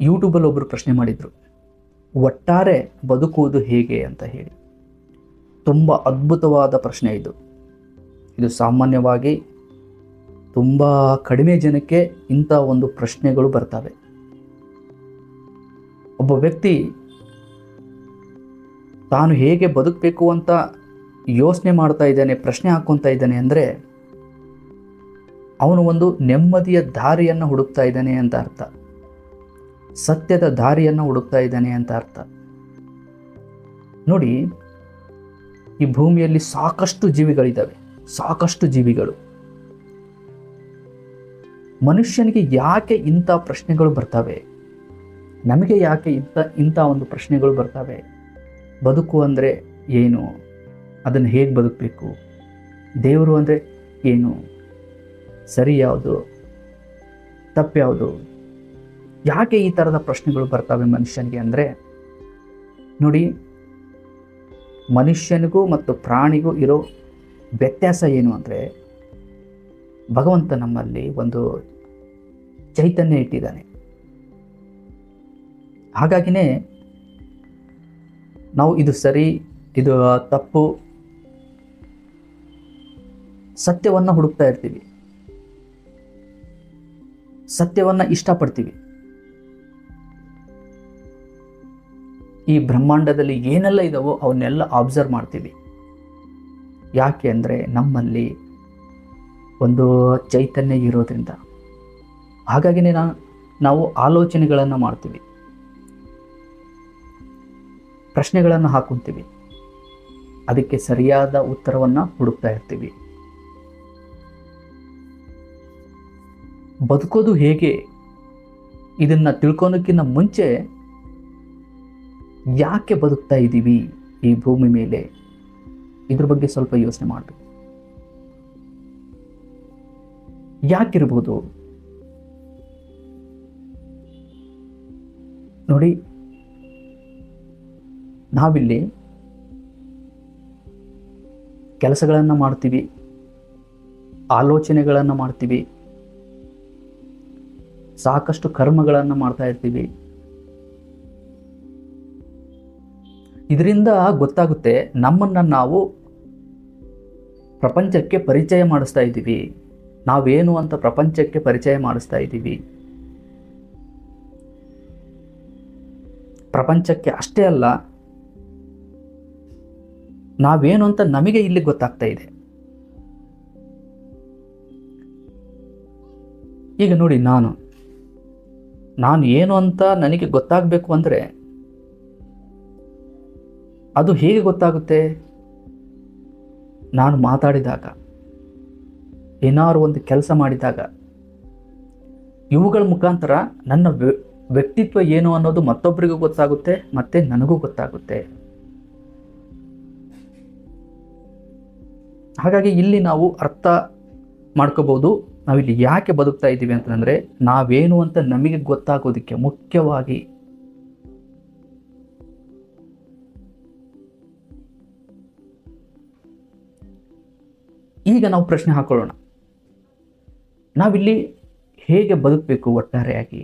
ಯೂಟ್ಯೂಬಲ್ಲಿ ಒಬ್ಬರು ಪ್ರಶ್ನೆ ಮಾಡಿದರು, ಒಟ್ಟಾರೆ ಬದುಕುವುದು ಹೇಗೆ? ಅಂತ ಹೇಳಿ. ತುಂಬ ಅದ್ಭುತವಾದ ಪ್ರಶ್ನೆ ಇದು. ಇದು ಸಾಮಾನ್ಯವಾಗಿ ತುಂಬ ಕಡಿಮೆ ಜನಕ್ಕೆ ಇಂಥ ಒಂದು ಪ್ರಶ್ನೆಗಳು ಬರ್ತವೆ. ಒಬ್ಬ ವ್ಯಕ್ತಿ ತಾನು ಹೇಗೆ ಬದುಕಬೇಕು ಅಂತ ಯೋಚನೆ ಮಾಡ್ತಾ ಇದ್ದಾನೆ, ಪ್ರಶ್ನೆ ಹಾಕ್ಕೊತಾ ಇದ್ದಾನೆ ಅಂದರೆ, ಅವನು ಒಂದು ನೆಮ್ಮದಿಯ ದಾರಿಯನ್ನು ಹುಡುಕ್ತಾ ಇದ್ದಾನೆ ಅಂತ ಅರ್ಥ. ಸತ್ಯದ ದಾರಿಯನ್ನು ಹುಡುಕ್ತಾ ಇದ್ದಾನೆ ಅಂತ ಅರ್ಥ. ನೋಡಿ, ಈ ಭೂಮಿಯಲ್ಲಿ ಸಾಕಷ್ಟು ಜೀವಿಗಳಿದ್ದಾವೆ, ಸಾಕಷ್ಟು ಜೀವಿಗಳು. ಮನುಷ್ಯನಿಗೆ ಯಾಕೆ ಇಂಥ ಪ್ರಶ್ನೆಗಳು ಬರ್ತವೆ? ನಮಗೆ ಯಾಕೆ ಇಂಥ ಇಂಥ ಒಂದು ಪ್ರಶ್ನೆಗಳು ಬರ್ತವೆ? ಬದುಕು ಅಂದರೆ ಏನು? ಅದನ್ನು ಹೇಗೆ ಬದುಕಬೇಕು? ದೇವರು ಅಂದರೆ ಏನು? ಸರಿ ಯಾವುದು? ತಪ್ಪು ಯಾವುದು? ಯಾಕೆ ಈ ಥರದ ಪ್ರಶ್ನೆಗಳು ಬರ್ತವೆ ಮನುಷ್ಯನಿಗೆ ಅಂದರೆ, ನೋಡಿ, ಮನುಷ್ಯನಿಗೂ ಮತ್ತು ಪ್ರಾಣಿಗೂ ಇರೋ ವ್ಯತ್ಯಾಸ ಏನು ಅಂದರೆ, ಭಗವಂತ ನಮ್ಮಲ್ಲಿ ಒಂದು ಚೈತನ್ಯ ಇಟ್ಟಿದ್ದಾನೆ. ಹಾಗಾಗಿನೇ ನಾವು ಇದು ಸರಿ, ಇದು ತಪ್ಪು, ಸತ್ಯವನ್ನು ಹುಡುಕ್ತಾ ಇರ್ತೀವಿ. ಸತ್ಯವನ್ನು ಇಷ್ಟಪಡ್ತೀವಿ. ಈ ಬ್ರಹ್ಮಾಂಡದಲ್ಲಿ ಏನೆಲ್ಲ ಇದಾವೋ ಅವನ್ನೆಲ್ಲ ಆಬ್ಸರ್ವ್ ಮಾಡ್ತೀವಿ. ಯಾಕೆ ಅಂದರೆ ನಮ್ಮಲ್ಲಿ ಒಂದು ಚೈತನ್ಯ ಇರೋದ್ರಿಂದ. ಹಾಗಾಗಿನೇ ನಾ, ನಾವು ಆಲೋಚನೆಗಳನ್ನು ಮಾಡ್ತೀವಿ. ಪ್ರಶ್ನೆಗಳನ್ನು ಹಾಕೊತೀವಿ. ಅದಕ್ಕೆ ಸರಿಯಾದ ಉತ್ತರವನ್ನು ಹುಡುಕ್ತಾ ಇರ್ತೀವಿ. ಬದುಕೋದು ಹೇಗೆ? ಇದನ್ನು ತಿಳ್ಕೊಳೋಕ್ಕಿಂತ ಮುಂಚೆ ಯಾಕೆ ಬದುಕ್ತಾ ಇದ್ದೀವಿ ಈ ಭೂಮಿ ಮೇಲೆ? ಇದ್ರ ಬಗ್ಗೆ ಸ್ವಲ್ಪ ಯೋಚನೆ ಮಾಡಬೇಕು. ಯಾಕಿರ್ಬೋದು? ನೋಡಿ, ನಾವಿಲ್ಲಿ ಕೆಲಸಗಳನ್ನು ಮಾಡ್ತೀವಿ, ಆಲೋಚನೆಗಳನ್ನು ಮಾಡ್ತೀವಿ, ಸಾಕಷ್ಟು ಕರ್ಮಗಳನ್ನು ಮಾಡ್ತಾ ಇರ್ತೀವಿ ಇದರಿಂದ ಗೊತ್ತಾಗುತ್ತೆ ನಮ್ಮನ್ನು ನಾವು ಪ್ರಪಂಚಕ್ಕೆ ಪರಿಚಯ ಮಾಡಿಸ್ತಾ ಇದ್ದೀವಿ. ನಾವೇನು ಅಂತ ಪ್ರಪಂಚಕ್ಕೆ ಪರಿಚಯ ಮಾಡಿಸ್ತಾ ಇದ್ದೀವಿ. ಪ್ರಪಂಚಕ್ಕೆ ಅಷ್ಟೇ ಅಲ್ಲ, ನಾವೇನು ಅಂತ ನಮಗೆ ಇಲ್ಲಿ ಗೊತ್ತಾಗ್ತಾ ಇದೆ. ಈಗ ನೋಡಿ ನಾನು ನಾನು ಏನು ಅಂತ ನನಗೆ ಗೊತ್ತಾಗಬೇಕು ಅಂದರೆ ಅದು ಹೇಗೆ ಗೊತ್ತಾಗುತ್ತೆ? ನಾನು ಮಾತಾಡಿದಾಗ ಏನಾದ್ರು ಒಂದು ಕೆಲಸ ಮಾಡಿದಾಗ, ಇವುಗಳ ಮುಖಾಂತರ ನನ್ನ ವ್ಯ- ವ್ಯಕ್ತಿತ್ವ ಏನು ಅನ್ನೋದು ಮತ್ತೊಬ್ಬರಿಗೂ ಗೊತ್ತಾಗುತ್ತೆ, ಮತ್ತೆ ನನಗೂ ಗೊತ್ತಾಗುತ್ತೆ. ಹಾಗಾಗಿ ಇಲ್ಲಿ ನಾವು ಅರ್ಥ ಮಾಡ್ಕೋಬೋದು ನಾವಿಲ್ಲಿ ಯಾಕೆ ಬದುಕ್ತಾ ಇದ್ದೀವಿ ಅಂತಂದರೆ, ನಾವೇನು ಅಂತ ನಮಗೆ ಗೊತ್ತಾಗೋದಕ್ಕೆ ಮುಖ್ಯವಾಗಿ ಈಗ ನಾವು ಪ್ರಶ್ನೆ ಹಾಕೊಳ್ಳೋಣ. ನಾವಿಲ್ಲಿ ಹೇಗೆ ಬದುಕಬೇಕು ಒಟ್ಟಾರೆಯಾಗಿ?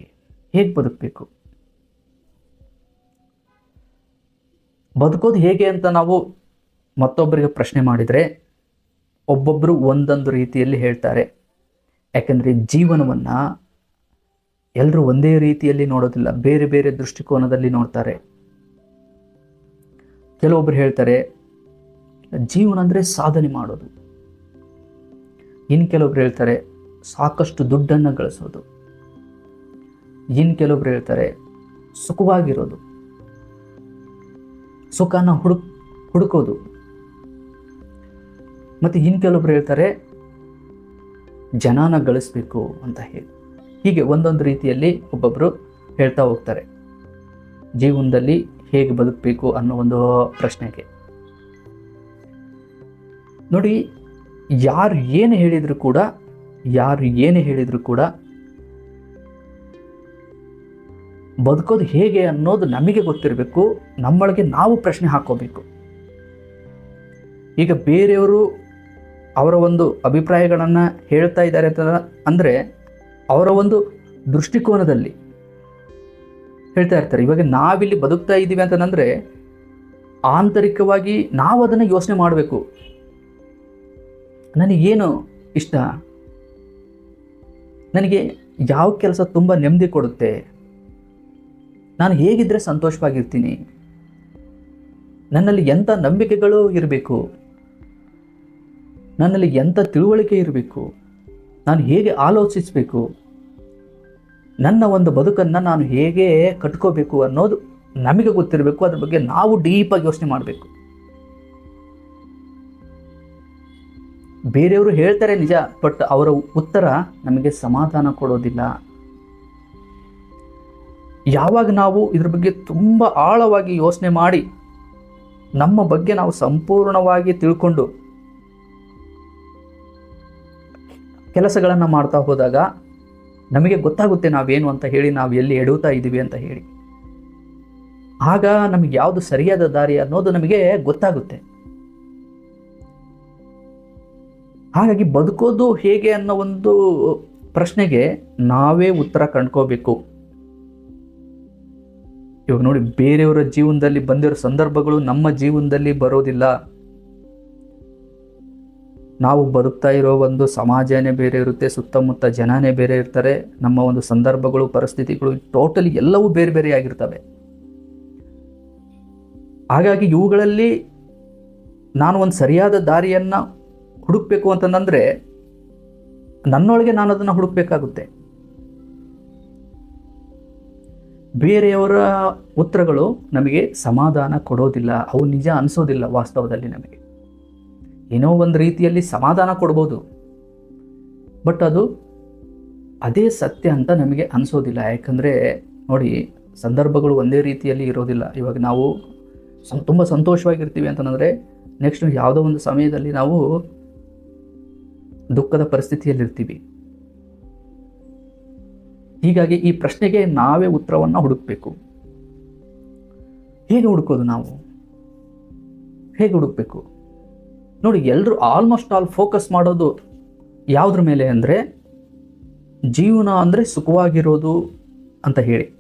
ಹೇಗೆ ಬದುಕಬೇಕು? ಬದುಕೋದು ಹೇಗೆ ಅಂತ ನಾವು ಮತ್ತೊಬ್ಬರಿಗೆ ಪ್ರಶ್ನೆ ಮಾಡಿದರೆ ಒಬ್ಬೊಬ್ಬರು ಒಂದೊಂದು ರೀತಿಯಲ್ಲಿ ಹೇಳ್ತಾರೆ. ಯಾಕೆಂದರೆ ಜೀವನವನ್ನು ಎಲ್ಲರೂ ಒಂದೇ ರೀತಿಯಲ್ಲಿ ನೋಡೋದಿಲ್ಲ, ಬೇರೆ ಬೇರೆ ದೃಷ್ಟಿಕೋನದಲ್ಲಿ ನೋಡ್ತಾರೆ. ಕೆಲವೊಬ್ಬರು ಹೇಳ್ತಾರೆ, ಜೀವನ ಅಂದರೆ ಸಾಧನೆ ಮಾಡೋದು. ಇನ್ನು ಕೆಲವೊಬ್ರು ಹೇಳ್ತಾರೆ, ಸಾಕಷ್ಟು ದುಡ್ಡನ್ನು ಗಳಿಸೋದು. ಇನ್ನು ಕೆಲವೊಬ್ರು ಹೇಳ್ತಾರೆ, ಸುಖವಾಗಿರೋದು. ಸುಖನ ಹುಡುಕ್, ಹುಡುಕೋದು. ಮತ್ತು ಇನ್ನು ಕೆಲವೊಬ್ರು ಹೇಳ್ತಾರೆ, ಜನಾನ ಗಳಿಸ್ಬೇಕು ಅಂತ ಹೇಳಿ. ಹೀಗೆ ಒಂದೊಂದು ರೀತಿಯಲ್ಲಿ ಒಬ್ಬೊಬ್ಬರು ಹೇಳ್ತಾ ಹೋಗ್ತಾರೆ. ಜೀವನದಲ್ಲಿ ಹೇಗೆ ಬದುಕಬೇಕು ಅನ್ನೋ ಒಂದು ಪ್ರಶ್ನೆಗೆ. ನೋಡಿ ಯಾರು ಏನು ಹೇಳಿದರೂ ಕೂಡ, ಯಾರು ಏನು ಹೇಳಿದರೂ ಕೂಡ ಬದುಕೋದು ಹೇಗೆ ಅನ್ನೋದು ನಮಗೆ ಗೊತ್ತಿರಬೇಕು, ನಮ್ಮೊಳಗೆ ನಾವು ಪ್ರಶ್ನೆ ಹಾಕೋಬೇಕು. ಈಗ ಬೇರೆಯವರು ಅವರ ಒಂದು ಅಭಿಪ್ರಾಯಗಳನ್ನು ಹೇಳ್ತಾ ಇದ್ದಾರೆ ಅಂತ ಅಂದರೆ, ಅವರ ಒಂದು ದೃಷ್ಟಿಕೋನದಲ್ಲಿ ಹೇಳ್ತಾ ಇರ್ತಾರೆ. ಇವಾಗ ನಾವಿಲ್ಲಿ ಬದುಕ್ತಾ ಇದ್ದೀವಿ ಅಂತಂದರೆ ಆಂತರಿಕವಾಗಿ ನಾವು ಅದನ್ನು ಯೋಚನೆ ಮಾಡಬೇಕು. ನನಗೇನು ಇಷ್ಟ? ನನಗೆ ಯಾವ ಕೆಲಸ ತುಂಬ ನೆಮ್ಮದಿ ಕೊಡುತ್ತೆ? ನಾನು ಹೇಗಿದ್ದರೆ ಸಂತೋಷವಾಗಿರ್ತೀನಿ? ನನ್ನಲ್ಲಿ ಎಂಥ ನಂಬಿಕೆಗಳು ಇರಬೇಕು? ನನ್ನಲ್ಲಿ ಎಂಥ ತಿಳುವಳಿಕೆ ಇರಬೇಕು? ನಾನು ಹೇಗೆ ಆಲೋಚಿಸಬೇಕು? ನನ್ನ ಒಂದು ಬದುಕನ್ನು ನಾನು ಹೇಗೆ ಕಟ್ಕೋಬೇಕು ಅನ್ನೋದು ನಮಗೆ ಗೊತ್ತಿರಬೇಕು. ಅದ್ರ ಬಗ್ಗೆ ನಾವು ಡೀಪಾಗಿ ಯೋಚನೆ ಮಾಡಬೇಕು. ಬೇರೆಯವರು ಹೇಳ್ತಾರೆ ನಿಜ, ಬಟ್ ಅವರ ಉತ್ತರ ನಮಗೆ ಸಮಾಧಾನ ಕೊಡೋದಿಲ್ಲ. ಯಾವಾಗ ನಾವು ಇದ್ರ ಬಗ್ಗೆ ತುಂಬ ಆಳವಾಗಿ ಯೋಚನೆ ಮಾಡಿ, ನಮ್ಮ ಬಗ್ಗೆ ನಾವು ಸಂಪೂರ್ಣವಾಗಿ ತಿಳ್ಕೊಂಡು ಕೆಲಸಗಳನ್ನು ಮಾಡ್ತಾ ಹೋದಾಗ ನಮಗೆ ಗೊತ್ತಾಗುತ್ತೆ ನಾವೇನು ಅಂತ ಹೇಳಿ, ನಾವು ಎಲ್ಲಿ ಎಡುತ್ತಾ ಇದ್ದೀವಿ ಅಂತ ಹೇಳಿ. ಆಗ ನಮಗೆ ಯಾವುದು ಸರಿಯಾದ ದಾರಿ ಅನ್ನೋದು ನಮಗೆ ಗೊತ್ತಾಗುತ್ತೆ. ಹಾಗಾಗಿ ಬದುಕೋದು ಹೇಗೆ ಅನ್ನೋ ಒಂದು ಪ್ರಶ್ನೆಗೆ ನಾವೇ ಉತ್ತರ ಕಂಡ್ಕೋಬೇಕು. ಇವಾಗ ನೋಡಿ, ಬೇರೆಯವರ ಜೀವನದಲ್ಲಿ ಬಂದಿರೋ ಸಂದರ್ಭಗಳು ನಮ್ಮ ಜೀವನದಲ್ಲಿ ಬರೋದಿಲ್ಲ. ನಾವು ಬದುಕ್ತಾ ಇರೋ ಒಂದು ಸಮಾಜನೇ ಬೇರೆ ಇರುತ್ತೆ, ಸುತ್ತಮುತ್ತ ಜನನೇ ಬೇರೆ ಇರ್ತಾರೆ, ನಮ್ಮ ಒಂದು ಸಂದರ್ಭಗಳು, ಪರಿಸ್ಥಿತಿಗಳು ಟೋಟಲಿ ಎಲ್ಲವೂ ಬೇರೆ ಬೇರೆ ಆಗಿರ್ತವೆ. ಹಾಗಾಗಿ ಇವುಗಳಲ್ಲಿ ನಾನು ಒಂದು ಸರಿಯಾದ ದಾರಿಯನ್ನು ಹುಡುಕ್ಬೇಕು ಅಂತಂದರೆ ನನ್ನೊಳಗೆ ನಾನು ಅದನ್ನು ಹುಡುಕ್ಬೇಕಾಗುತ್ತೆ. ಬೇರೆಯವರ ಉತ್ತರಗಳು ನಮಗೆ ಸಮಾಧಾನ ಕೊಡೋದಿಲ್ಲ, ಅವು ನಿಜ ಅನಿಸೋದಿಲ್ಲ ವಾಸ್ತವದಲ್ಲಿ ನಮಗೆ. ಏನೋ ಒಂದು ರೀತಿಯಲ್ಲಿ ಸಮಾಧಾನ ಕೊಡ್ಬೋದು. ಬಟ್ ಅದು ಅದೇ ಸತ್ಯ ಅಂತ ನಮಗೆ ಅನಿಸೋದಿಲ್ಲ. ಯಾಕಂದರೆ ನೋಡಿ, ಸಂದರ್ಭಗಳು ಒಂದೇ ರೀತಿಯಲ್ಲಿ ಇರೋದಿಲ್ಲ. ಇವಾಗ ನಾವು ತುಂಬ ಸಂತೋಷವಾಗಿರ್ತೀವಿ ಅಂತಂದರೆ ನೆಕ್ಸ್ಟ್ ಯಾವುದೋ ಒಂದು ಸಮಯದಲ್ಲಿ ನಾವು ದುಃಖದ ಪರಿಸ್ಥಿತಿಯಲ್ಲಿರ್ತೀವಿ. ಹೀಗಾಗಿ ಈ ಪ್ರಶ್ನೆಗೆ ನಾವೇ ಉತ್ತರವನ್ನು ಹುಡುಕಬೇಕು. ಹೇಗೆ ಹುಡುಕೋದು ನಾವು? ಹೇಗೆ ಹುಡುಕಬೇಕು? ನೋಡಿ ಎಲ್ಲರೂ ಆಲ್ಮೋಸ್ಟ್ ಆಲ್ ಫೋಕಸ್ ಮಾಡೋದು ಯಾವುದ್ರ ಮೇಲೆ ಅಂದರೆ ಜೀವನ ಅಂದರೆ ಸುಖವಾಗಿರೋದು ಅಂತ ಹೇಳಿ.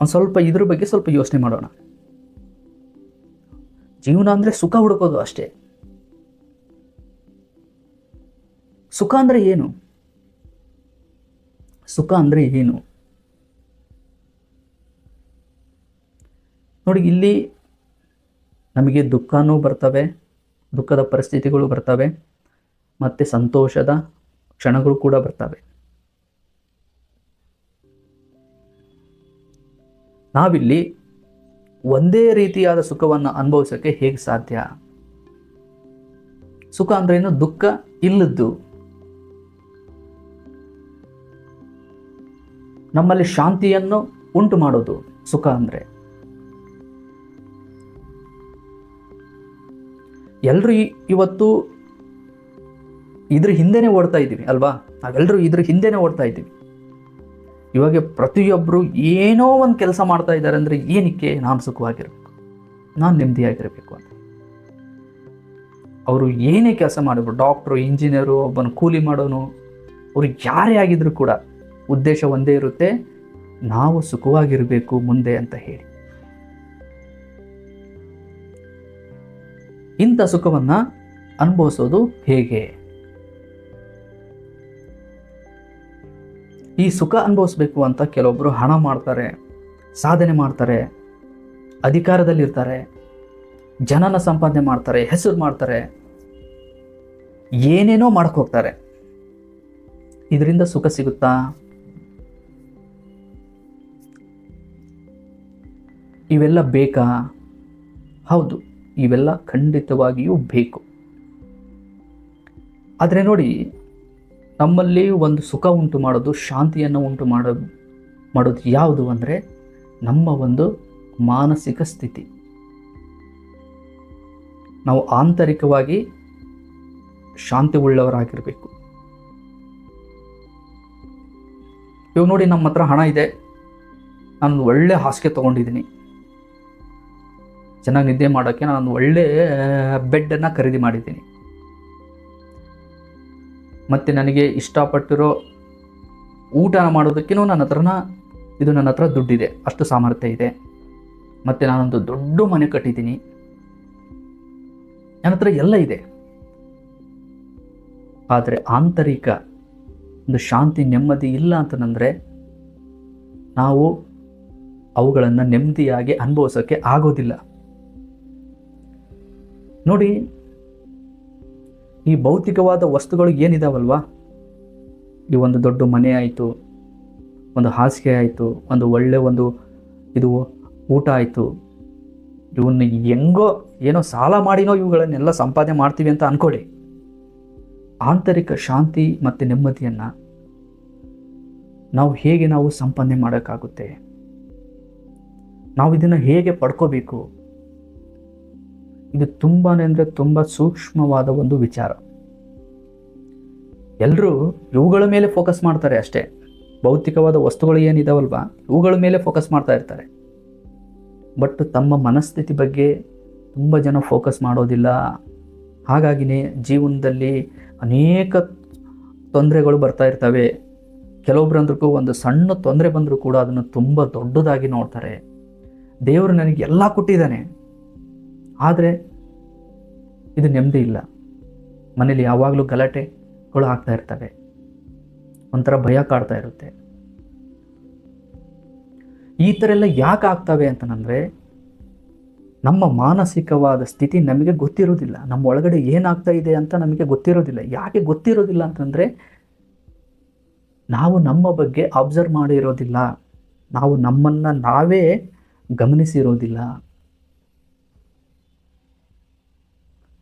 ಒಂದು ಸ್ವಲ್ಪ ಇದ್ರ ಬಗ್ಗೆ ಸ್ವಲ್ಪ ಯೋಚನೆ ಮಾಡೋಣ. ಜೀವನ ಅಂದರೆ ಸುಖ ಹುಡುಕೋದು ಅಷ್ಟೇ. ಸುಖ ಅಂದರೆ ಏನು? ಸುಖ ಅಂದರೆ ಏನು? ನೋಡಿ, ಇಲ್ಲಿ ನಮಗೆ ದುಃಖನೂ ಬರ್ತವೆ, ದುಃಖದ ಪರಿಸ್ಥಿತಿಗಳು ಬರ್ತವೆ, ಮತ್ತು ಸಂತೋಷದ ಕ್ಷಣಗಳು ಕೂಡ ಬರ್ತವೆ. ನಾವಿಲ್ಲಿ ಒಂದೇ ರೀತಿಯಾದ ಸುಖವನ್ನು ಅನುಭವಿಸೋಕ್ಕೆ ಹೇಗೆ ಸಾಧ್ಯ? ಸುಖ ಅಂದ್ರೇನು ದುಃಖ ಇಲ್ಲದ್ದು. ನಮ್ಮಲ್ಲಿ ಶಾಂತಿಯನ್ನು ಉಂಟು ಮಾಡೋದು ಸುಖ ಅಂದರೆ. ಎಲ್ಲರೂ ಇವತ್ತು ಇದ್ರ ಹಿಂದೆನೆ ಓಡ್ತಾ ಇದ್ದೀವಿ ಅಲ್ವಾ? ನಾವೆಲ್ಲರೂ ಇದ್ರ ಹಿಂದೆನೆ ಓಡ್ತಾ ಇದ್ದೀವಿ. ಇವಾಗ ಪ್ರತಿಯೊಬ್ಬರು ಏನೋ ಒಂದು ಕೆಲಸ ಮಾಡ್ತಾ ಇದ್ದಾರೆ ಅಂದರೆ ಏನಕ್ಕೆ ನಾನು ಸುಖವಾಗಿರಬೇಕು? ನಾನು ನೆಮ್ಮದಿಯಾಗಿರಬೇಕು ಅಂತ. ಅವರು ಏನೇ ಕೆಲಸ ಮಾಡಿದ್ರು ಡಾಕ್ಟ್ರು ಇಂಜಿನಿಯರು ಒಬ್ಬನು ಕೂಲಿ ಮಾಡೋನು, ಅವರು ಯಾರೇ ಆಗಿದ್ರು ಕೂಡ ಉದ್ದೇಶ ಒಂದೇ ಇರುತ್ತೆ, ನಾವು ಸುಖವಾಗಿರಬೇಕು ಮುಂದೆ ಅಂತ ಹೇಳಿ. ಇಂಥ ಸುಖವನ್ನು ಅನುಭವಿಸೋದು ಹೇಗೆ? ಈ ಸುಖ ಅನುಭವಿಸ್ಬೇಕು ಅಂತ ಕೆಲವೊಬ್ಬರು ಹಣ ಮಾಡ್ತಾರೆ, ಸಾಧನೆ ಮಾಡ್ತಾರೆ, ಅಧಿಕಾರದಲ್ಲಿರ್ತಾರೆ, ಜನನ ಸಂಪಾದನೆ ಮಾಡ್ತಾರೆ, ಹೆಸರು ಮಾಡ್ತಾರೆ, ಏನೇನೋ ಮಾಡಕ್ಕೆ ಹೋಗ್ತಾರೆ. ಇದರಿಂದ ಸುಖ ಸಿಗುತ್ತಾ? ಇವೆಲ್ಲ ಬೇಕಾ? ಹೌದು, ಇವೆಲ್ಲ ಖಂಡಿತವಾಗಿಯೂ ಬೇಕು. ಆದರೆ ನೋಡಿ, ನಮ್ಮಲ್ಲಿ ಒಂದು ಸುಖ ಉಂಟು ಮಾಡೋದು, ಶಾಂತಿಯನ್ನು ಉಂಟು ಮಾಡೋದು ಮಾಡೋದು ಯಾವುದು ಅಂದರೆ, ನಮ್ಮ ಒಂದು ಮಾನಸಿಕ ಸ್ಥಿತಿ. ನಾವು ಆಂತರಿಕವಾಗಿ ಶಾಂತಿ ಉಳ್ಳವರಾಗಿರಬೇಕು ಇವಾಗ ನೋಡಿ ನಮ್ಮ ಹತ್ರ ಹಣ ಇದೆ. ನಾನು ಒಳ್ಳೆ ಹಾಸಿಗೆ ತೊಗೊಂಡಿದ್ದೀನಿ. ಚೆನ್ನಾಗಿ ನಿದ್ದೆ ಮಾಡೋಕ್ಕೆ ನಾನು ಒಳ್ಳೆ ಬೆಡ್ಡನ್ನು ಖರೀದಿ ಮಾಡಿದ್ದೀನಿ. ಮತ್ತು ನನಗೆ ಇಷ್ಟಪಟ್ಟಿರೋ ಊಟ ಮಾಡೋದಕ್ಕೂ ನನ್ನ ಹತ್ರನ, ಇದು ನನ್ನ ಹತ್ರ ದುಡ್ಡಿದೆ, ಅಷ್ಟು ಸಾಮರ್ಥ್ಯ ಇದೆ. ಮತ್ತು ನಾನೊಂದು ದೊಡ್ಡ ಮನೆ ಕಟ್ಟಿದ್ದೀನಿ. ನನ್ನ ಹತ್ರ ಎಲ್ಲ ಇದೆ. ಆದರೆ ಆಂತರಿಕ ಒಂದು ಶಾಂತಿ, ನೆಮ್ಮದಿ ಇಲ್ಲ ಅಂತಂದರೆ ನಾವು ಅವುಗಳನ್ನು ನೆಮ್ಮದಿಯಾಗಿ ಅನುಭವಿಸೋಕ್ಕೆ ಆಗೋದಿಲ್ಲ. ನೋಡಿ, ಈ ಭೌತಿಕವಾದ ವಸ್ತುಗಳು ಏನಿದಾವಲ್ವಾ? ಈ ಒಂದು ದೊಡ್ಡ ಮನೆ ಆಯಿತು, ಒಂದು ಹಾಸಿಗೆ ಆಯಿತು, ಒಂದು ಒಳ್ಳೆ ಒಂದು ಇದು ಊಟ ಆಯಿತು. ಇವನ್ನ ಹೆಂಗೋ ಏನೋ ಸಾಲ ಮಾಡಿನೋ ಇವುಗಳನ್ನೆಲ್ಲ ಸಂಪಾದನೆ ಮಾಡ್ತೀವಿ ಅಂತ ಅಂದ್ಕೊಳ್ಳಿ ಆಂತರಿಕ ಶಾಂತಿ ಮತ್ತು ನೆಮ್ಮದಿಯನ್ನು ನಾವು ಹೇಗೆ ನಾವು ಸಂಪಾದನೆ ಮಾಡೋಕ್ಕಾಗುತ್ತೆ? ನಾವು ಇದನ್ನು ಹೇಗೆ ಪಡ್ಕೋಬೇಕು? ಇದು ತುಂಬಾ ಅಂದರೆ ತುಂಬ ಸೂಕ್ಷ್ಮವಾದ ಒಂದು ವಿಚಾರ. ಎಲ್ಲರೂ ಇವುಗಳ ಮೇಲೆ ಫೋಕಸ್ ಮಾಡ್ತಾರೆ ಅಷ್ಟೇ. ಭೌತಿಕವಾದ ವಸ್ತುಗಳು ಏನಿದಾವಲ್ವ, ಇವುಗಳ ಮೇಲೆ ಫೋಕಸ್ ಮಾಡ್ತಾ ಇರ್ತಾರೆ. ಬಟ್ ತಮ್ಮ ಮನಸ್ಥಿತಿ ಬಗ್ಗೆ ತುಂಬ ಜನ ಫೋಕಸ್ ಮಾಡೋದಿಲ್ಲ. ಹಾಗಾಗಿನೇ ಜೀವನದಲ್ಲಿ ಅನೇಕ ತೊಂದರೆಗಳು ಬರ್ತಾ ಇರ್ತವೆ. ಕೆಲವೊಬ್ಬರಂದ್ರೂ ಒಂದು ಸಣ್ಣ ತೊಂದರೆ ಬಂದರೂ ಕೂಡ ಅದನ್ನು ತುಂಬ ದೊಡ್ಡದಾಗಿ ನೋಡ್ತಾರೆ. ದೇವರು ನನಗೆ ಎಲ್ಲ ಕೊಟ್ಟಿದ್ದಾನೆ. ಆದರೆ ಇದು ನೆಮ್ಮದಿ ಇಲ್ಲ. ಮನೇಲಿ ಯಾವಾಗಲೂ ಗಲಾಟೆಗಳು ಆಗ್ತಾ ಇರ್ತವೆ. ಒಂಥರ ಭಯ ಕಾಡ್ತಾ ಇರುತ್ತೆ. ಈ ಥರ ಎಲ್ಲ ಯಾಕೆ ಆಗ್ತವೆ ಅಂತಂದರೆ, ನಮ್ಮ ಮಾನಸಿಕವಾದ ಸ್ಥಿತಿ ನಮಗೆ ಗೊತ್ತಿರೋದಿಲ್ಲ. ನಮ್ಮ ಒಳಗಡೆ ಏನಾಗ್ತಾ ಇದೆ ಅಂತ ನಮಗೆ ಗೊತ್ತಿರೋದಿಲ್ಲ. ಯಾಕೆ ಗೊತ್ತಿರೋದಿಲ್ಲ ಅಂತಂದರೆ, ನಾವು ನಮ್ಮ ಬಗ್ಗೆ ಅಬ್ಸರ್ವ್ ಮಾಡಿರೋದಿಲ್ಲ. ನಾವು ನಮ್ಮನ್ನು ನಾವೇ ಗಮನಿಸಿರೋದಿಲ್ಲ.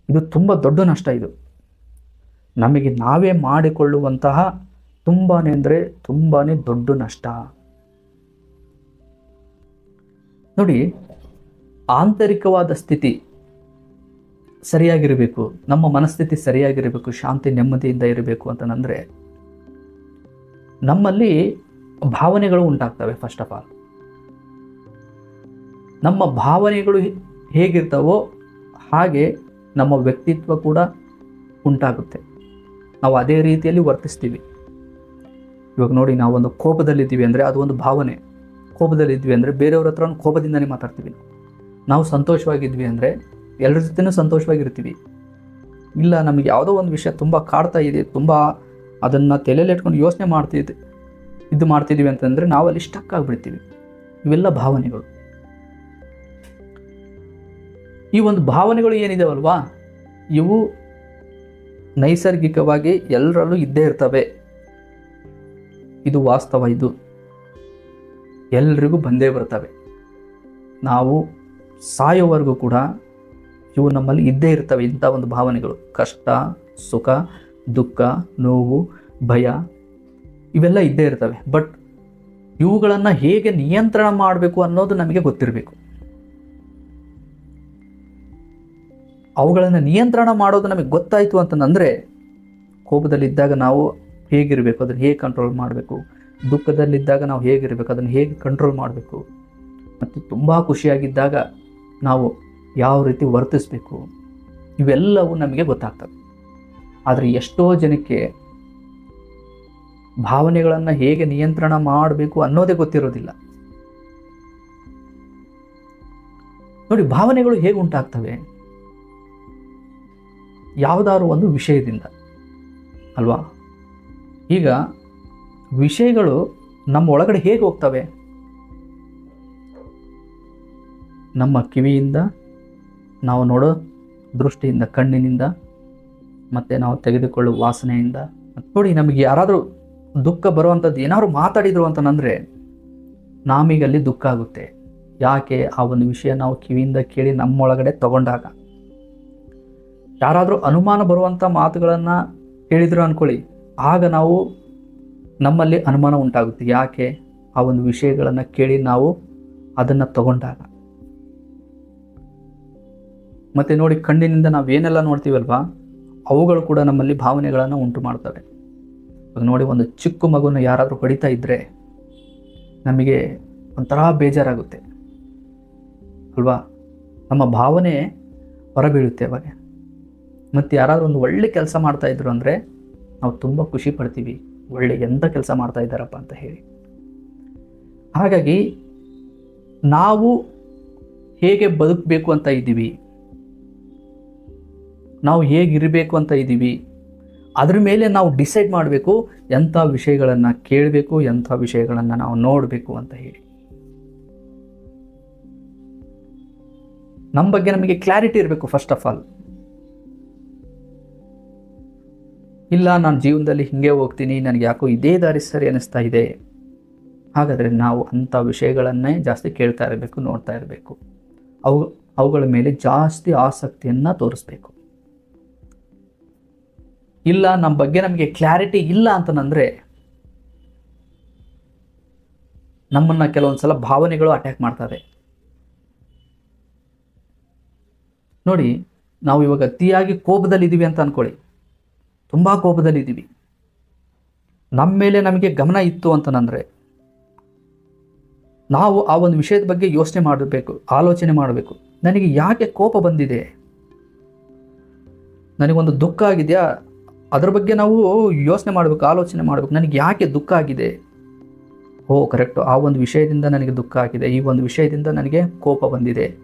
ಇದು ತುಂಬ ದೊಡ್ಡ ನಷ್ಟ ಇದು. ನಮಗೆ ನಾವೇ ಮಾಡಿಕೊಳ್ಳುವಂತಹ ತುಂಬಾ ಅಂದರೆ ತುಂಬಾ ದೊಡ್ಡ ನಷ್ಟ. ನೋಡಿ, ಆಂತರಿಕವಾದ ಸ್ಥಿತಿ ಸರಿಯಾಗಿರಬೇಕು, ನಮ್ಮ ಮನಸ್ಥಿತಿ ಸರಿಯಾಗಿರಬೇಕು, ಶಾಂತಿ ನೆಮ್ಮದಿಯಿಂದ ಇರಬೇಕು ಅಂತಂದರೆ ನಮ್ಮಲ್ಲಿ ಭಾವನೆಗಳು ಉಂಟಾಗ್ತವೆ ಫಸ್ಟ್ ಆಫ್ ಆಲ್ ನಮ್ಮ ಭಾವನೆಗಳು ಹೇಗಿರ್ತಾವೋ ಹಾಗೆ ನಮ್ಮ ವ್ಯಕ್ತಿತ್ವ ಕೂಡ ಉಂಟಾಗುತ್ತೆ. ನಾವು ಅದೇ ರೀತಿಯಲ್ಲಿ ವರ್ತಿಸ್ತೀವಿ. ಇವಾಗ ನೋಡಿ ನಾವು ಒಂದು ಕೋಪದಲ್ಲಿದ್ದೀವಿ ಅಂದರೆ ಅದು ಒಂದು ಭಾವನೆ. ಕೋಪದಲ್ಲಿದ್ವಿ ಅಂದರೆ ಬೇರೆಯವ್ರ ಹತ್ರ ಕೋಪದಿಂದನೇ ಮಾತಾಡ್ತೀವಿ. ನಾವು ಸಂತೋಷವಾಗಿದ್ವಿ ಅಂದರೆ ಎಲ್ಲರ ಜೊತೆನೂ ಸಂತೋಷವಾಗಿರ್ತೀವಿ. ಇಲ್ಲ, ನಮಗೆ ಯಾವುದೋ ಒಂದು ವಿಷಯ ತುಂಬ ಕಾಡ್ತಾ ಇದೆ, ತುಂಬ ಅದನ್ನು ತಲೆಯಲ್ಲಿ ಇಟ್ಕೊಂಡು ಯೋಚನೆ ಮಾಡ್ತಿದ್ದೆ, ಇದು ಮಾಡ್ತಿದ್ದೀವಿ ಅಂತಂದರೆ ನಾವಲ್ಲಿ ಸ್ಟಕ್ ಆಗಿಬಿಡ್ತೀವಿ. ಇವೆಲ್ಲ ಭಾವನೆಗಳು. ಈ ಒಂದು ಭಾವನೆಗಳು ಏನಿದಾವಲ್ವಾ? ಇವು ನೈಸರ್ಗಿಕವಾಗಿ ಎಲ್ಲರಲ್ಲೂ ಇದ್ದೇ ಇರ್ತವೆ. ಇದು ವಾಸ್ತವ ಇದು. ಎಲ್ರಿಗೂ ಬಂದೇ ಬರ್ತವೆ. ನಾವು ಸಾಯೋವರೆಗೂ ಕೂಡ ಇವು ನಮ್ಮಲ್ಲಿ ಇದ್ದೇ ಇರ್ತವೆ ಇಂಥ ಒಂದು ಭಾವನೆಗಳು. ಕಷ್ಟ, ಸುಖ, ದುಃಖ, ನೋವು, ಭಯ, ಇವೆಲ್ಲ ಇದ್ದೇ ಇರ್ತವೆ. ಬಟ್ ಇವುಗಳನ್ನು ಹೇಗೆ ನಿಯಂತ್ರಣ ಮಾಡಬೇಕು ಅನ್ನೋದು ನಮಗೆ ಗೊತ್ತಿರಬೇಕು. ಅವುಗಳನ್ನು ನಿಯಂತ್ರಣ ಮಾಡೋದು ನಮಗೆ ಗೊತ್ತಾಯಿತು ಅಂತಂದರೆ ಕೋಪದಲ್ಲಿದ್ದಾಗ ನಾವು ಹೇಗಿರಬೇಕು? ಅದನ್ನು ಹೇಗೆ ಕಂಟ್ರೋಲ್ ಮಾಡಬೇಕು? ದುಃಖದಲ್ಲಿದ್ದಾಗ ನಾವು ಹೇಗಿರಬೇಕು? ಅದನ್ನು ಹೇಗೆ ಕಂಟ್ರೋಲ್ ಮಾಡಬೇಕು? ಮತ್ತು ತುಂಬ ಖುಷಿಯಾಗಿದ್ದಾಗ ನಾವು ಯಾವ ರೀತಿ ವರ್ತಿಸಬೇಕು? ಇವೆಲ್ಲವೂ ನಮಗೆ ಗೊತ್ತಾಗ್ತದೆ ಆದರೆ ಎಷ್ಟೋ ಜನಕ್ಕೆ ಭಾವನೆಗಳನ್ನು ಹೇಗೆ ನಿಯಂತ್ರಣ ಮಾಡಬೇಕು ಅನ್ನೋದೇ ಗೊತ್ತಿರೋದಿಲ್ಲ. ನೋಡಿ, ಭಾವನೆಗಳು ಹೇಗೆ ಉಂಟಾಗ್ತವೆ? ಯಾವುದಾದ್ರು ಒಂದು ವಿಷಯದಿಂದ. ಅಲ್ವಾ? ಈಗ ವಿಷಯಗಳು ನಮ್ಮ ಒಳಗಡೆ ಹೇಗೆ ಹೋಗ್ತವೆ? ನಮ್ಮ ಕಿವಿಯಿಂದ, ನಾವು ನೋಡೋ ದೃಷ್ಟಿಯಿಂದ, ಕಣ್ಣಿನಿಂದ, ಮತ್ತು ನಾವು ತೆಗೆದುಕೊಳ್ಳುವ ವಾಸನೆಯಿಂದ. ನೋಡಿ, ನಮಗೆ ಯಾರಾದರೂ ದುಃಖ ಬರುವಂಥದ್ದು ಏನಾದ್ರು ಮಾತಾಡಿದ್ರು ಅಂತಂದರೆ ನಮಗಲ್ಲಿ ದುಃಖ ಆಗುತ್ತೆ. ಯಾಕೆ ಆ ಒಂದು ವಿಷಯ ನಾವು ಕಿವಿಯಿಂದ ಕೇಳಿ ನಮ್ಮೊಳಗಡೆ ತಗೊಂಡಾಗ? ಯಾರಾದರೂ ಅನುಮಾನ ಬರುವಂಥ ಮಾತುಗಳನ್ನು ಹೇಳಿದ್ರು ಅಂದ್ಕೊಳ್ಳಿ ಆಗ ನಾವು ನಮ್ಮಲ್ಲಿ ಅನುಮಾನ ಉಂಟಾಗುತ್ತೆ. ಯಾಕೆ? ಆ ಒಂದು ವಿಷಯಗಳನ್ನು ಕೇಳಿ ನಾವು ಅದನ್ನು ತಗೊಂಡಾಗ. ಮತ್ತು ನೋಡಿ, ಕಣ್ಣಿನಿಂದ ನಾವು ಏನೆಲ್ಲ ನೋಡ್ತೀವಲ್ವಾ? ಅವುಗಳು ಕೂಡ ನಮ್ಮಲ್ಲಿ ಭಾವನೆಗಳನ್ನು ಉಂಟು ಮಾಡ್ತವೆ. ನೋಡಿ, ಒಂದು ಚಿಕ್ಕ ಮಗುನ ಯಾರಾದರೂ ಹೊಡಿತಾ ಇದ್ದರೆ ನಮಗೆ ಒಂಥರ ಬೇಜಾರಾಗುತ್ತೆ. ಅಲ್ವಾ? ನಮ್ಮ ಭಾವನೆ ಹೊರಬೀಳುತ್ತೆ ಅವಾಗ. ಮತ್ತು ಯಾರಾದರೂ ಒಂದು ಒಳ್ಳೆ ಕೆಲಸ ಮಾಡ್ತಾಯಿದ್ರು ಅಂದರೆ ನಾವು ತುಂಬ ಖುಷಿ ಪಡ್ತೀವಿ. ಒಳ್ಳೆ ಎಂಥ ಕೆಲಸ ಮಾಡ್ತಾ ಇದ್ದಾರಪ್ಪ ಅಂತ ಹೇಳಿ. ಹಾಗಾಗಿ ನಾವು ಹೇಗೆ ಬದುಕಬೇಕು ಅಂತ ಇದ್ದೀವಿ, ನಾವು ಹೇಗಿರಬೇಕು ಅಂತ ಇದ್ದೀವಿ, ಅದ್ರ ಮೇಲೆ ನಾವು ಡಿಸೈಡ್ ಮಾಡಬೇಕು ಎಂಥ ವಿಷಯಗಳನ್ನು ಕೇಳಬೇಕು, ಎಂಥ ವಿಷಯಗಳನ್ನು ನಾವು ನೋಡಬೇಕು ಅಂತ ಹೇಳಿ. ನಮ್ಮ ಬಗ್ಗೆ ನಮಗೆ ಕ್ಲಾರಿಟಿ ಇರಬೇಕು ಫಸ್ಟ್ ಆಫ್ ಆಲ್ ಇಲ್ಲ, ನಾನು ಜೀವನದಲ್ಲಿ ಹಿಂಗೆ ಹೋಗ್ತೀನಿ, ನನಗೆ ಯಾಕೋ ಇದೇ ದಾರಿ ಸರಿ ಅನ್ನಿಸ್ತಾ ಇದೆ. ಹಾಗಾದರೆ ನಾವು ಅಂಥ ವಿಷಯಗಳನ್ನೇ ಜಾಸ್ತಿ ಕೇಳ್ತಾ ಇರಬೇಕು, ನೋಡ್ತಾ ಇರಬೇಕು. ಅವು, ಅವುಗಳ ಮೇಲೆ ಜಾಸ್ತಿ ಆಸಕ್ತಿಯನ್ನು ತೋರಿಸ್ಬೇಕು. ಇಲ್ಲ ನಮ್ಮ ಬಗ್ಗೆ ನಮಗೆ ಕ್ಲಾರಿಟಿ ಇಲ್ಲ ಅಂತಂದರೆ ನಮ್ಮನ್ನು ಕೆಲವೊಂದು ಸಲ ಭಾವನೆಗಳು ಅಟ್ಯಾಕ್ ಮಾಡ್ತವೆ. ನೋಡಿ, ನಾವು ಇವಾಗ ಅತಿಯಾಗಿ ಕೋಪದಲ್ಲಿದ್ದೀವಿ ಅಂತ ಅಂದ್ಕೊಳ್ಳಿ ತುಂಬ ಕೋಪದಲ್ಲಿದ್ದೀವಿ. ನಮ್ಮ ಮೇಲೆ ನಮಗೆ ಗಮನ ಇತ್ತು ಅಂತನಂದರೆ ನಾವು ಆ ಒಂದು ವಿಷಯದ ಬಗ್ಗೆ ಯೋಚನೆ ಮಾಡಬೇಕು, ಆಲೋಚನೆ ಮಾಡಬೇಕು. ನನಗೆ ಯಾಕೆ ಕೋಪ ಬಂದಿದೆ? ನನಗೊಂದು ದುಃಖ ಆಗಿದೆಯಾ? ಅದ್ರ ಬಗ್ಗೆ ನಾವು ಯೋಚನೆ ಮಾಡಬೇಕು, ಆಲೋಚನೆ ಮಾಡಬೇಕು. ನನಗೆ ಯಾಕೆ ದುಃಖ ಆಗಿದೆ? ಓ ಕರೆಕ್ಟು ಆ ಒಂದು ವಿಷಯದಿಂದ ನನಗೆ ದುಃಖ ಆಗಿದೆ. ಈ ಒಂದು ವಿಷಯದಿಂದ ನನಗೆ ಕೋಪ ಬಂದಿದೆ.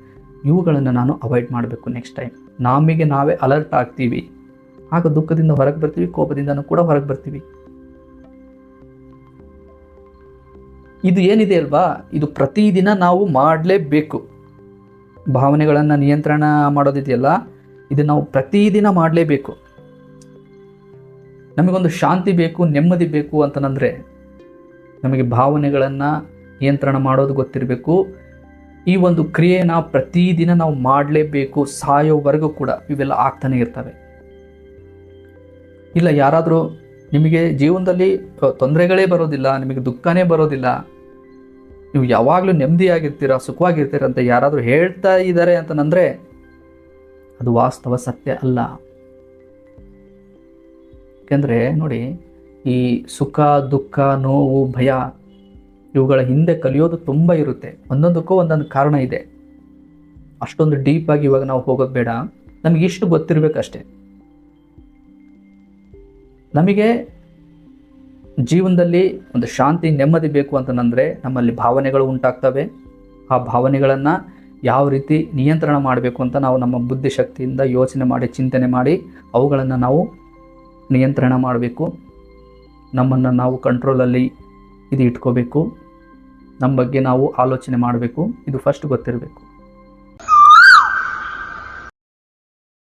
ಇವುಗಳನ್ನು ನಾನು ಅವಾಯ್ಡ್ ಮಾಡಬೇಕು ನೆಕ್ಸ್ಟ್ ಟೈಮ್ ನಮಗೆ ನಾವೇ ಅಲರ್ಟ್ ಆಗ್ತೀವಿ. ಆಗ ದುಃಖದಿಂದ ಹೊರಗೆ ಬರ್ತೀವಿ, ಕೋಪದಿಂದನೂ ಕೂಡ ಹೊರಗೆ ಬರ್ತೀವಿ. ಇದು ಏನಿದೆ ಅಲ್ವಾ? ಇದು ಪ್ರತಿದಿನ ನಾವು ಮಾಡಲೇಬೇಕು. ಭಾವನೆಗಳನ್ನು ನಿಯಂತ್ರಣ ಮಾಡೋದಿದೆಯಲ್ಲ, ಇದು ನಾವು ಪ್ರತಿದಿನ ಮಾಡಲೇಬೇಕು. ನಮಗೊಂದು ಶಾಂತಿ ಬೇಕು, ನೆಮ್ಮದಿ ಬೇಕು ಅಂತಂದರೆ ನಮಗೆ ಭಾವನೆಗಳನ್ನು ನಿಯಂತ್ರಣ ಮಾಡೋದು ಗೊತ್ತಿರಬೇಕು. ಈ ಒಂದು ಕ್ರಿಯೆನ ಪ್ರತಿದಿನ ನಾವು ಮಾಡಲೇಬೇಕು, ಸಾಯೋವರೆಗೂ ಕೂಡ ಇವೆಲ್ಲ ಆಗ್ತಾನೆ ಇರ್ತವೆ. ಇಲ್ಲ, ಯಾರಾದರೂ ನಿಮಗೆ ಜೀವನದಲ್ಲಿ ತೊಂದರೆಗಳೇ ಬರೋದಿಲ್ಲ, ನಿಮಗೆ ದುಃಖನೇ ಬರೋದಿಲ್ಲ, ನೀವು ಯಾವಾಗಲೂ ನೆಮ್ಮದಿಯಾಗಿರ್ತೀರ, ಸುಖವಾಗಿರ್ತೀರ ಅಂತ ಯಾರಾದರೂ ಹೇಳ್ತಾ ಇದ್ದಾರೆ ಅಂತಂದರೆ ಅದು ವಾಸ್ತವ ಸತ್ಯ ಅಲ್ಲ. ಯಾಕೆಂದರೆ ನೋಡಿ, ಈ ಸುಖ, ದುಃಖ, ನೋವು, ಭಯ, ಇವುಗಳ ಹಿಂದೆ ಕಲಿಯೋದು ತುಂಬ ಇರುತ್ತೆ. ಒಂದೊಂದಕ್ಕೂ ಒಂದೊಂದು ಕಾರಣ ಇದೆ. ಅಷ್ಟೊಂದು ಡೀಪಾಗಿ ಇವಾಗ ನಾವು ಹೋಗೋದು ಬೇಡ. ನಮಗಿಷ್ಟು ಗೊತ್ತಿರಬೇಕಷ್ಟೆ. ನಮಗೆ ಜೀವನದಲ್ಲಿ ಒಂದು ಶಾಂತಿ, ನೆಮ್ಮದಿ ಬೇಕು ಅಂತಂದರೆ ನಮ್ಮಲ್ಲಿ ಭಾವನೆಗಳು ಉಂಟಾಗ್ತವೆ. ಆ ಭಾವನೆಗಳನ್ನು ಯಾವ ರೀತಿ ನಿಯಂತ್ರಣ ಮಾಡಬೇಕು ಅಂತ ನಾವು ನಮ್ಮ ಬುದ್ಧಿಶಕ್ತಿಯಿಂದ ಯೋಚನೆ ಮಾಡಿ, ಚಿಂತನೆ ಮಾಡಿ ಅವುಗಳನ್ನು ನಾವು ನಿಯಂತ್ರಣ ಮಾಡಬೇಕು. ನಮ್ಮನ್ನು ನಾವು ಕಂಟ್ರೋಲಲ್ಲಿ ಇದು ಇಟ್ಕೋಬೇಕು. ನಮ್ಮ ಬಗ್ಗೆ ನಾವು ಆಲೋಚನೆ ಮಾಡಬೇಕು. ಇದು ಫಸ್ಟ್ ಗೊತ್ತಿರಬೇಕು.